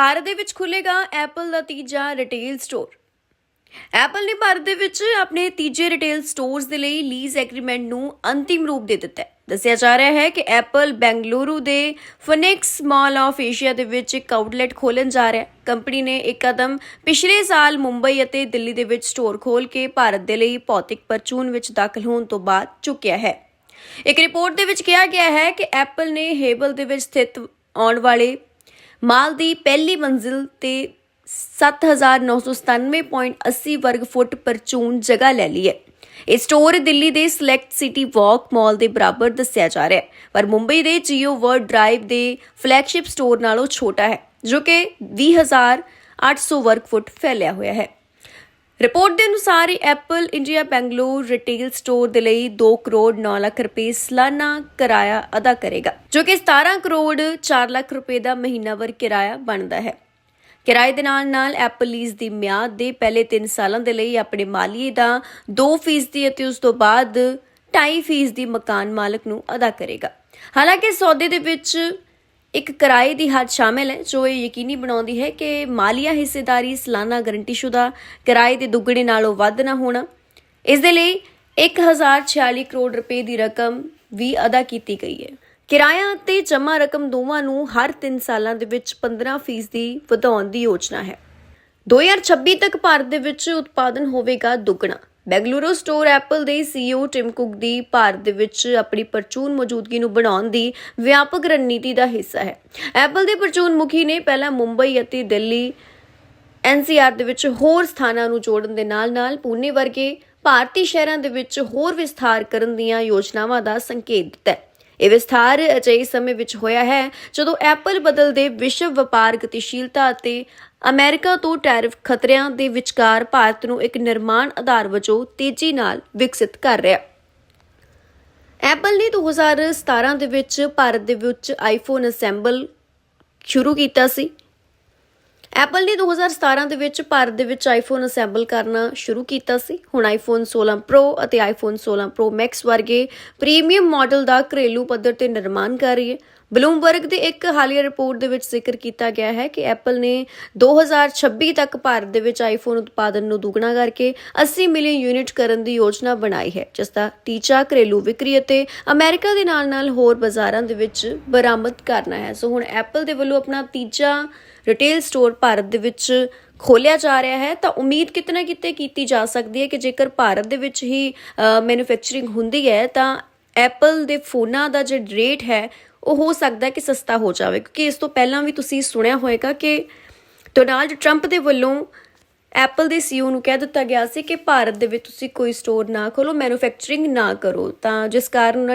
ਭਾਰਤ ਦੇ ਵਿੱਚ ਖੁੱਲੇਗਾ ਐਪਲ ਦਾ ਤੀਜਾ ਰਿਟੇਲ ਸਟੋਰ ਐਪਲ ਨੇ ਭਾਰਤ ਦੇ ਵਿੱਚ ਆਪਣੇ ਤੀਜੇ ਰਿਟੇਲ ਸਟੋਰਸ ਦੇ ਲਈ ਲੀਜ਼ ਐਗਰੀਮੈਂਟ ਨੂੰ ਅੰਤਿਮ ਰੂਪ ਦੇ ਦਿੱਤਾ ਹੈ। ਦੱਸਿਆ ਜਾ ਰਿਹਾ ਹੈ ਕਿ ਐਪਲ ਬੈਂਗਲੁਰੂ ਦੇ ਫਨਿਕਸ ਮਾਲ ਆਫ ਏਸ਼ੀਆ ਦੇ ਵਿੱਚ ਇੱਕ ਆਊਟਲੈਟ ਖੋਲਣ ਜਾ ਰਿਹਾ ਹੈ। ਕੰਪਨੀ ਨੇ ਇੱਕ ਕਦਮ ਪਿਛਲੇ ਸਾਲ ਮੁੰਬਈ ਅਤੇ ਦਿੱਲੀ ਦੇ ਵਿੱਚ ਸਟੋਰ ਖੋਲ ਕੇ ਭਾਰਤ ਦੇ ਲਈ ਭੌਤਿਕ ਪਰਚੂਨ ਵਿੱਚ ਦਾਖਲ ਹੋਣ ਤੋਂ ਬਾਅਦ ਚੁੱਕਿਆ ਹੈ। ਇੱਕ ਰਿਪੋਰਟ ਦੇ ਵਿੱਚ ਕਿਹਾ ਗਿਆ ਹੈ ਕਿ ਐਪਲ ਨੇ ਹੇਬਲ ਦੇ ਵਿੱਚ ਸਥਿਤ ਆਉਣ ਵਾਲੇ ਮਾਲ ਦੀ ਪਹਿਲੀ ਮੰਜ਼ਿਲ ਤੇ 7997.80 ਵਰਗ ਫੁੱਟ ਪਰਚੂਨ ਜਗ੍ਹਾ ਲੈ ਲਈ ਹੈ। ਇਹ ਸਟੋਰ ਦਿੱਲੀ ਦੇ ਸਿਲੈਕਟ ਸਿਟੀ ਵਾਕ ਮਾਲ ਦੇ ਬਰਾਬਰ ਦੱਸਿਆ ਜਾ ਰਿਹਾ ਹੈ। ਪਰ ਮੁੰਬਈ ਦੇ ਜੀਓ ਵਰਡ ਡਰਾਈਵ ਦੇ ਫਲੈਗਸ਼ਿਪ ਸਟੋਰ ਨਾਲੋਂ ਛੋਟਾ ਹੈ, ਜੋ ਕਿ 20800 ਵਰਗ ਫੁੱਟ ਫੈਲਿਆ ਹੋਇਆ ਹੈ। ਰਿਪੋਰਟ ਦੇ ਅਨੁਸਾਰ Apple India Bengaluru retail store ਦੇ ਲਈ 2 ਕਰੋੜ 9 ਲੱਖ ਰੁਪਏ ਸਾਲਾਨਾ ਕਿਰਾਇਆ ਅਦਾ ਕਰੇਗਾ, ਜੋ ਕਿ 17 ਕਰੋੜ 4 ਲੱਖ ਰੁਪਏ ਦਾ ਮਹੀਨਾਵਰ ਕਿਰਾਇਆ ਬਣਦਾ ਹੈ। ਕਿਰਾਏ ਦੇ ਨਾਲ ਨਾਲ ਐਪਲ ਲੀਜ਼ ਦੀ ਮਿਆਦ ਦੇ ਪਹਿਲੇ 3 ਸਾਲਾਂ ਦੇ ਲਈ ਆਪਣੇ ਮਾਲੀਏ ਦਾ 2% ਅਤੇ ਉਸ ਤੋਂ ਬਾਅਦ 2.5% ਦੀ ਮਕਾਨ ਮਾਲਕ ਨੂੰ ਅਦਾ ਕਰੇਗਾ। ਹਾਲਾਂਕਿ ਸੌਦੇ ਦੇ ਵਿੱਚ ਇੱਕ ਕਿਰਾਏ ਦੀ ਹੱਦ ਸ਼ਾਮਿਲ ਹੈ, ਜੋ ਇਹ ਯਕੀਨੀ ਬਣਾਉਂਦੀ ਹੈ ਕਿ ਮਾਲੀਆ ਹਿੱਸੇਦਾਰੀ ਸਾਲਾਨਾ ਗਰੰਟੀਸ਼ੁਦਾ ਕਿਰਾਏ ਦੇ ਦੁੱਗਣੇ ਨਾਲੋਂ ਵੱਧ ਨਾ ਹੋਣਾ। ਇਸ ਦੇ ਲਈ 1046 ਕਰੋੜ ਰੁਪਏ ਦੀ ਰਕਮ ਵੀ ਅਦਾ ਕੀਤੀ ਗਈ ਹੈ। ਕਿਰਾਇਆ ਅਤੇ ਜਮ੍ਹਾਂ ਰਕਮ ਦੋਵਾਂ ਨੂੰ ਹਰ 3 ਸਾਲਾਂ ਦੇ ਵਿੱਚ 15% ਦੀ ਵਧਾਉਣ ਦੀ ਯੋਜਨਾ ਹੈ। 2026 ਤੱਕ ਭਾਰਤ ਦੇ ਵਿੱਚ ਉਤਪਾਦਨ ਹੋਵੇਗਾ ਦੁੱਗਣਾ। ਬੈਂਗਲੁਰੂ ਸਟੋਰ ਐਪਲ ਦੇ ਸੀਈਓ ਟਿਮ ਕੁਕ ਦੀ ਭਾਰਤ ਦੇ ਵਿੱਚ ਆਪਣੀ ਪਰਚੂਨ ਮੌਜੂਦਗੀ ਨੂੰ ਬਣਾਉਣ ਦੀ ਵਿਆਪਕ ਰਣਨੀਤੀ ਦਾ ਹਿੱਸਾ ਹੈ। ਐਪਲ ਦੇ ਪਰਚੂਨ ਮੁਖੀ ਨੇ ਪਹਿਲਾਂ ਮੁੰਬਈ ਅਤੇ ਦਿੱਲੀ ਐਨਸੀਆਰ ਦੇ ਵਿੱਚ ਹੋਰ ਸਥਾਨਾਂ ਨੂੰ ਜੋੜਨ ਦੇ ਨਾਲ-ਨਾਲ ਪੂਨੇ ਵਰਗੇ ਭਾਰਤੀ ਸ਼ਹਿਰਾਂ ਦੇ ਵਿੱਚ ਹੋਰ ਵਿਸਥਾਰ ਕਰਨ ਦੀਆਂ ਯੋਜਨਾਵਾਂ ਦਾ ਸੰਕੇਤ ਦਿੱਤਾ ਹੈ। ਇਹ ਵਿਸਥਾਰ ਅਜਿਹੇ ਸਮੇਂ ਵਿੱਚ ਹੋਇਆ ਹੈ ਜਦੋਂ ਐਪਲ ਬਦਲਦੇ ਵਿਸ਼ਵ ਵਪਾਰ ਗਤੀਸ਼ੀਲਤਾ ਅਤੇ ਅਮਰੀਕਾ ਤੋਂ ਟੈਰਿਫ ਖਤਰਿਆਂ ਦੇ ਵਿਚਕਾਰ ਭਾਰਤ ਨੂੰ ਇੱਕ ਨਿਰਮਾਣ ਆਧਾਰ ਵਜੋਂ ਤੇਜ਼ੀ ਨਾਲ ਵਿਕਸਿਤ ਕਰ ਰਿਹਾ ਹੈ। ਐਪਲ ਨੇ 2017 ਦੇ ਵਿੱਚ ਭਾਰਤ ਦੇ ਵਿੱਚ ਆਈਫੋਨ ਅਸੈਂਬਲ ਸ਼ੁਰੂ ਕੀਤਾ ਸੀ। ਐਪਲ ਨੇ 2017 ਦੇ ਵਿੱਚ ਭਾਰਤ ਦੇ ਵਿੱਚ ਆਈਫੋਨ ਅਸੈਂਬਲ ਕਰਨਾ ਸ਼ੁਰੂ ਕੀਤਾ ਸੀ। ਹੁਣ ਆਈਫੋਨ 16 ਪ੍ਰੋ ਅਤੇ ਆਈਫੋਨ 16 ਪ੍ਰੋ ਮੈਕਸ ਵਰਗੇ ਪ੍ਰੀਮੀਅਮ ਮਾਡਲ ਦਾ ਘਰੇਲੂ ਪੱਧਰ ਤੇ ਨਿਰਮਾਣ ਕਰ ਰਹੀ ਹੈ। ਬਲੂਮਬਰਗ ਦੇ ਇੱਕ ਹਾਲੀਆ ਰਿਪੋਰਟ ਦੇ ਵਿੱਚ ਜ਼ਿਕਰ ਕੀਤਾ ਗਿਆ ਹੈ ਕਿ ਐਪਲ ਨੇ 2026 ਤੱਕ ਭਾਰਤ ਦੇ ਵਿੱਚ ਆਈਫੋਨ ਉਤਪਾਦਨ ਨੂੰ ਦੁੱਗਣਾ ਕਰਕੇ 80 ਮਿਲੀਅਨ ਯੂਨਿਟ ਕਰਨ ਦੀ ਯੋਜਨਾ ਬਣਾਈ ਹੈ, ਜਿਸ ਦਾ ਟੀਚਾ ਘਰੇਲੂ ਵਿਕਰੀ ਅਤੇ ਅਮਰੀਕਾ ਦੇ ਨਾਲ-ਨਾਲ ਹੋਰ ਬਾਜ਼ਾਰਾਂ ਦੇ ਵਿੱਚ ਬਰਾਮਦ ਕਰਨਾ ਹੈ। ਸੋ ਹੁਣ ਐਪਲ ਦੇ ਵੱਲੋਂ ਆਪਣਾ ਤੀਜਾ ਰਿਟੇਲ ਸਟੋਰ ਭਾਰਤ ਦੇ ਵਿੱਚ ਖੋਲਿਆ ਜਾ ਰਿਹਾ ਹੈ। ਤਾਂ ਉਮੀਦ ਕਿਤਨਾ ਕਿਤੇ ਕੀਤੀ ਜਾ ਸਕਦੀ ਹੈ ਕਿ ਜੇਕਰ ਭਾਰਤ ਦੇ ਵਿੱਚ ਹੀ ਮੈਨੂਫੈਕਚਰਿੰਗ ਹੁੰਦੀ ਹੈ, ਤਾਂ ਐਪਲ ਦੇ ਫੋਨਾਂ ਦਾ ਜਿਹੜਾ ਰੇਟ ਹੈ ਉਹ ਹੋ ਸਕਦਾ ਕਿ ਸਸਤਾ ਹੋ ਜਾਵੇ, ਕਿਉਂਕਿ ਇਸ ਤੋਂ ਪਹਿਲਾਂ ਵੀ ਤੁਸੀਂ ਸੁਣਿਆ ਹੋਵੇਗਾ ਕਿ ਡੋਨਾਲਡ ਟਰੰਪ ਦੇ ਵੱਲੋਂ ਐਪਲ ਦੇ ਸੀਈਓ ਨੂੰ ਕਹਿ ਦਿੱਤਾ ਗਿਆ ਸੀ ਕਿ ਭਾਰਤ ਦੇ ਵਿੱਚ ਤੁਸੀਂ ਕੋਈ ਸਟੋਰ ਨਾ ਖੋਲੋ ਮੈਨੂਫੈਕਚਰਿੰਗ ਨਾ ਕਰੋ। ਤਾਂ ਜਿਸ ਕਾਰਨ ਉਹਨਾਂ